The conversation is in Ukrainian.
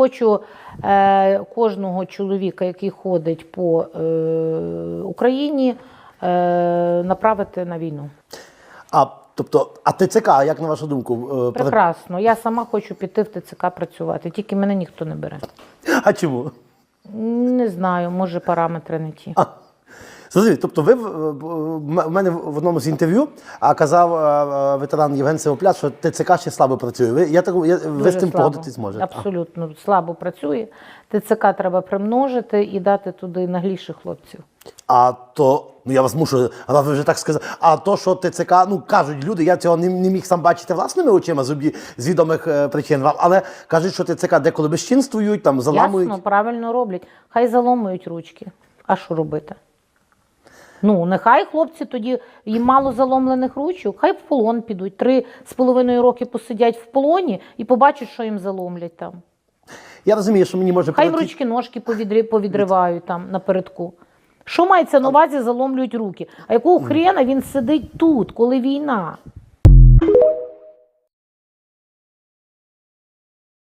Хочу е, кожного чоловіка, який ходить по е, Україні, е, направити на війну. А тобто, а ТЦК, як на вашу думку, е, Прекрасно. Я сама хочу піти в ТЦК працювати, тільки мене ніхто не бере. а чому? Не знаю, може параметри не ті. А, Зрозуміло, тобто ви в- в в мене в одному з інтерв'ю а, казав е, е, ветеран Євген Сивопляс, що ТЦК ще слабо працює. Ви, я так, я, ви з тим погодитись можете? Абсолютно слабо працює. ТЦК треба примножити і дати туди нагліших хлопців. А то, ну я вас мушу, але ви вже так сказали. А то, що ТЦК, ну кажуть люди, я цього не, не міг сам бачити власними очима з, з відомих е, причин, але кажуть, що ТЦК деколи безчинствують, там заламують. Ясно, правильно роблять. Хай заломують ручки. А що робити? Ну, нехай хлопці тоді їм мало заломлених ручок, хай в полон підуть. Три з половиною роки посидять в полоні і побачать, що їм заломлять там. Я розумію, що мені може Хай їм прилетіти- ручки ножки повідривають там напередку. Що мається на увазі, заломлюють руки? А якого хрена він сидить тут, коли війна?